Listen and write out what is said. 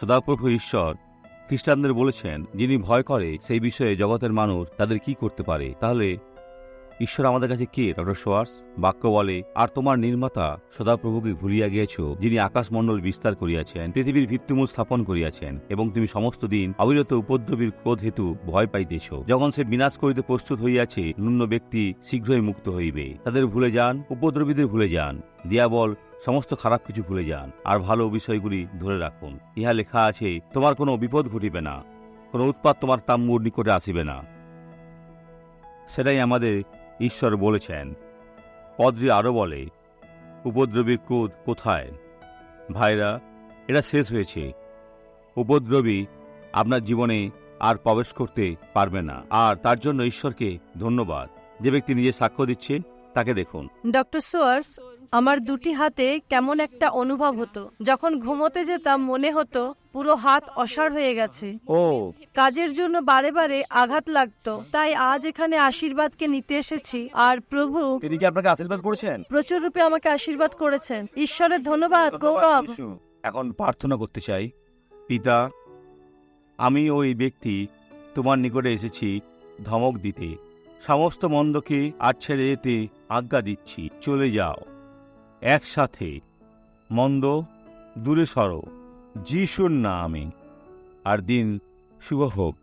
সদাপ্রভু ঈশ্বর খ্রিস্টানদের বলেছেন, যিনি ভয় করে সেই বিষয়ে জগতের মানুষ তাদের কি করতে পারে? তাহলে ঈশ্বর আমাদের কাছে কে? Doctor swords? বাক্য বলে, আর তোমার নির্মাতা সদাপ্রভুকে ভুলিয়া গিয়েছ, যিনি আকাশমণ্ডল বিস্তার করিয়াছেন, পৃথিবীর ভিত্তিমূল স্থাপন করিয়াছেন, এবং তুমি সমস্ত দিন অবিরত উপদ্রবীর ক্রোধ হেতু ভয় পাইতেছ। যখন সে বিনাশ করিতে প্রস্তুত হইয়াছে, ন্যূন ব্যক্তি শীঘ্রই মুক্ত হইবে। তাদের ভুলে যান, উপদ্রবীদের ভুলে যান। দিয়াবল, সমস্ত খারাপ কিছু ভুলে যান। আর ভালো বিষয়গুলি ধরে রাখুন। ইহা লেখা আছে, তোমার কোনো বিপদ ঘটিবে না। কোনো উৎপাত তোমার তাম্মুর নিকটে আসিবে না। সেটাই আমাদের ঈশ্বর বলেছেন, পদ্রি আরও বলে, উপদ্রবীর ক্রোধ কোথায়? ভাইরা এটা শেষ হয়েছে। উপদ্রবী আপনার জীবনে আর প্রবেশ করতে পারবে না। আর তার জন্য ঈশ্বরকে ধন্যবাদ। যে ব্যক্তি নিজে সাক্ষ্য দিচ্ছে তাকে দেখুন। ডক্টর সোয়ার্স আমার দুটি হাতে কেমন একটা অনুভব হতো। যখন ঘুমোতে যেতাম মনে হতো পুরো হাত অসাড় হয়ে গেছে। ও। কাজের জন্য বারে বারে আঘাত লাগতো। তাই আজ এখানে আশীর্বাদকে নিতে এসেছি। আর প্রভু তিনি কি আপনাকে আশীর্বাদ করেছেন? প্রচুর রূপে আমাকে আশীর্বাদ করেছেন। ঈশ্বরের ধন্যবাদ গৌরব। যিশু। এখন প্রার্থনা করতে চাই। পিতা আমি ওই ব্যক্তি তোমার নিকটে এসেছি ধমক দিতে। সমস্ত মন্দকে আর ছেড়ে যেতে আজ্ঞা দিচ্ছি, চলে যাও। একসাথে, মন্দ, দূরে সরো, যিশুর নামে। আর দিন শুভ হোক।